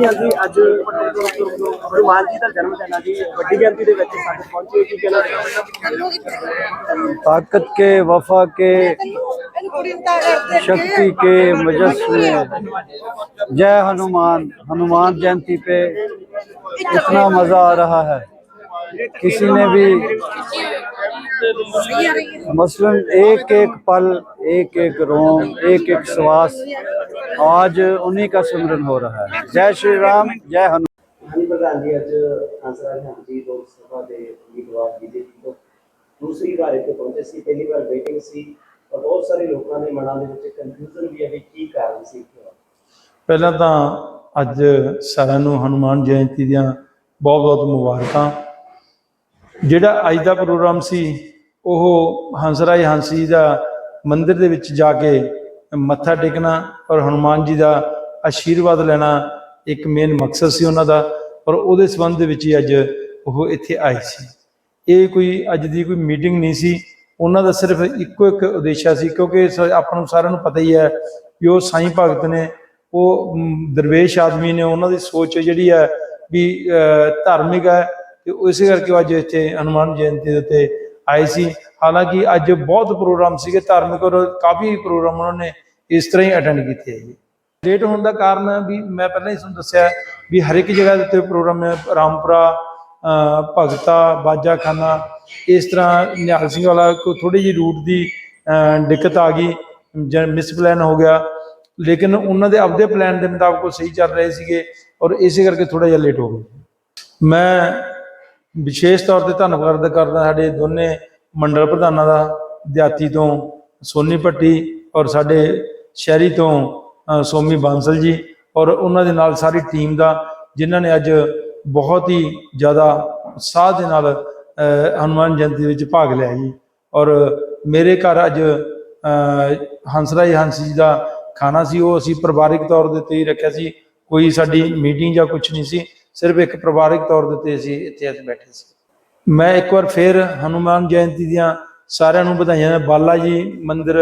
ਜੀ ਹਾਂਜੀ ਅੱਜ ਹਨੂਮਾਨ ਜੀ ਦਾ ਜਨਮ ਦਿਨ ਹੈ ਜੀ ਵੱਡੀ ਗਿਣਤੀ ਦੇ ਵਿੱਚ ਸਾਡੇ ਪਹੁੰਚੇ ਕੀ ਕਹਿਣਾ ताकत के वफा के शक्ति के मुजस्मे जय हनुमान हनुमान जयंती पे इतना मजा आ रहा है किसी ने भी मसलन एक एक पल एक एक रोम एक एक श्वास आज उन्हीं का सिमरन हो रहा है जय श्री राम जय हनुमान ਹਾਂਜੀ ਪ੍ਰਧਾਨ ਜੀ ਅੱਜ ਹੰਸਰਾਜ ਹਾਂਜੀ ਲੋਕ ਸਭਾ ਦੇ ਉਮੀਦਵਾਰ ਬੀਜੇਪੀ ਤੋਂ ਦੂਸਰੀ ਵਾਰ ਇੱਥੇ ਪਹੁੰਚੇ ਸੀ ਪਹਿਲੀ ਵਾਰ ਵੇਟਿੰਗ ਸੀ ਔਰ ਬਹੁਤ ਸਾਰੇ ਲੋਕਾਂ ਦੇ ਮਨਾਂ ਦੇ ਵਿੱਚ ਕਨਫਿਊਜ਼ਨ ਵੀ ਹੈ ਵੀ ਕੀ ਕਾਰਨ ਸੀ ਕਿਉਂ ਪਹਿਲਾਂ ਤਾਂ ਅੱਜ ਸਾਰਿਆਂ ਨੂੰ ਹਨੂਮਾਨ ਜਯੰਤੀ ਦੀਆਂ ਬਹੁਤ ਬਹੁਤ ਮੁਬਾਰਕਾਂ ਜਿਹੜਾ ਅੱਜ ਦਾ ਪ੍ਰੋਗਰਾਮ ਸੀ ਉਹ ਹੰਸਰਾਜ ਜੀ ਦਾ ਮੰਦਿਰ ਦੇ ਵਿੱਚ ਜਾ ਕੇ ਮੱਥਾ ਟੇਕਣਾ ਔਰ ਹਨੂਮਾਨ ਜੀ ਦਾ ਆਸ਼ੀਰਵਾਦ ਲੈਣਾ ਇੱਕ ਮੇਨ ਮਕਸਦ ਸੀ ਉਹਨਾਂ ਦਾ, ਔਰ ਉਹਦੇ ਸੰਬੰਧ ਦੇ ਵਿੱਚ ਹੀ ਅੱਜ ਉਹ ਇੱਥੇ ਆਏ ਸੀ। ਇਹ ਕੋਈ ਅੱਜ ਦੀ ਕੋਈ ਮੀਟਿੰਗ ਨਹੀਂ ਸੀ। ਉਹਨਾਂ ਦਾ ਸਿਰਫ ਇੱਕੋ ਇੱਕ ਉਦੇਸ਼ਾ ਸੀ, ਕਿਉਂਕਿ ਸ- ਆਪਾਂ ਨੂੰ ਸਾਰਿਆਂ ਨੂੰ ਪਤਾ ਹੀ ਹੈ ਕਿ ਉਹ ਸਾਈਂ ਭਗਤ ਨੇ, ਉਹ ਦਰਵੇਸ਼ ਆਦਮੀ ਨੇ, ਉਹਨਾਂ ਦੀ ਸੋਚ ਜਿਹੜੀ ਹੈ ਵੀ ਧਾਰਮਿਕ ਹੈ ਤੇ ਇਸੇ ਕਰਕੇ ਉਹ ਅੱਜ ਇੱਥੇ ਹਨੂਮਾਨ ਜਯੰਤੀ ਦੇ ਉੱਤੇ ਆਏ ਸੀ। ਹਾਲਾਂਕਿ ਅੱਜ ਬਹੁਤ ਪ੍ਰੋਗਰਾਮ ਸੀਗੇ, ਧਾਰਮਿਕ ਔਰ ਕਾਫੀ ਪ੍ਰੋਗਰਾਮ ਉਹਨਾਂ ਨੇ ਇਸ ਤਰ੍ਹਾਂ ਹੀ ਅਟੈਂਡ ਕੀਤੇ ਹੈ ਜੀ। ਲੇਟ ਹੋਣ ਦਾ ਕਾਰਨ ਵੀ ਮੈਂ ਪਹਿਲਾਂ ਹੀ ਤੁਹਾਨੂੰ ਦੱਸਿਆ ਵੀ ਹਰ ਇੱਕ ਜਗ੍ਹਾ ਦੇ ਉੱਤੇ ਪ੍ਰੋਗਰਾਮ ਰਾਮਪੁਰਾ ਭਗਤਾ, ਬਾਜਾਖਾਨਾ, ਇਸ ਤਰ੍ਹਾਂ ਨਿਹਾਲ ਸਿੰਘ ਵਾਲਾ ਕੋ ਥੋੜੀ ਜਿਹੀ ਰੂਟ ਦੀ ਦਿੱਕਤ ਆ ਗਈ, ਜਾਂ ਮਿਸ ਪਲਾਨ ਹੋ ਗਿਆ। ਲੇਕਿਨ ਉਹਨਾਂ ਦੇ ਆਪਦੇ ਪਲਾਨ ਦੇ ਮੁਤਾਬਕ ਉਹ ਸਹੀ ਚੱਲ ਰਹੇ ਸੀਗੇ ਔਰ ਇਸੇ ਕਰਕੇ ਥੋੜਾ ਜਿਹਾ ਲੇਟ ਹੋ ਗਏ। ਮੈਂ ਵਿਸ਼ੇਸ਼ ਤੌਰ ਤੇ ਧੰਨਵਾਦ ਕਰਦਾ ਸਾਡੇ ਦੋਨੇ ਮੰਡਲ ਪ੍ਰਧਾਨਾਂ ਦਾ ਦਿਹਾਤੀ ਤੋਂ ਸੋਨੀ ਭੱਟੀ ਔਰ ਸਾਡੇ ਸ਼ਹਿਰੀ ਤੋਂ ਸੋਮੀ ਬਾਂਸਲ ਜੀ ਔਰ ਉਹਨਾਂ ਦੇ ਨਾਲ ਸਾਰੀ ਟੀਮ ਦਾ ਜਿਨ੍ਹਾਂ ਨੇ ਅੱਜ ਬਹੁਤ ਹੀ ਜ਼ਿਆਦਾ ਉਤਸ਼ਾਹ ਦੇ ਨਾਲ ਅ, ਹਨੂਮਾਨ ਜਯੰਤੀ ਵਿੱਚ ਭਾਗ ਲਿਆ ਜੀ। ਔਰ ਮੇਰੇ ਘਰ ਅੱਜ ਅ, ਹੰਸਰਾਜ ਹੰਸ ਜੀ ਦਾ ਖਾਣਾ ਸੀ ਉਹ ਅਸੀਂ ਪਰਿਵਾਰਿਕ ਤੌਰ ਦੇ ਉੱਤੇ ਹੀ ਰੱਖਿਆ ਸੀ। ਕੋਈ ਸਾਡੀ ਮੀਟਿੰਗ ਜਾਂ ਕੁਝ ਨਹੀਂ ਸੀ। ਸਿਰਫ ਇੱਕ ਪਰਿਵਾਰਿਕ ਤੌਰ ਦੇ ਉੱਤੇ ਅਸੀਂ ਇੱਥੇ ਅੱਜ ਬੈਠੇ ਸੀ। ਮੈਂ ਇੱਕ ਵਾਰ ਫਿਰ ਹਨੂਮਾਨ ਜਯੰਤੀ ਦੀਆਂ ਸਾਰਿਆਂ ਨੂੰ ਵਧਾਈਆਂ ਬਾਲਾ ਜੀ ਮੰਦਿਰ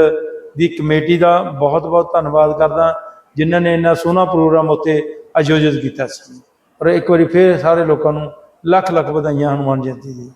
ਦੀ ਕਮੇਟੀ ਦਾ ਬਹੁਤ ਬਹੁਤ ਧੰਨਵਾਦ ਕਰਦਾ, ਜਿਨ੍ਹਾਂ ਨੇ ਇੰਨਾ ਸੋਹਣਾ ਪ੍ਰੋਗਰਾਮ ਉੱਥੇ ਆਯੋਜਿਤ ਕੀਤਾ ਸੀ। ਔਰ ਇੱਕ ਵਾਰੀ ਫਿਰ ਸਾਰੇ ਲੋਕਾਂ ਨੂੰ ਲੱਖ ਲੱਖ ਵਧਾਈਆਂ ਹਨੂਮਾਨ ਜਯੰਤੀ ਦੀ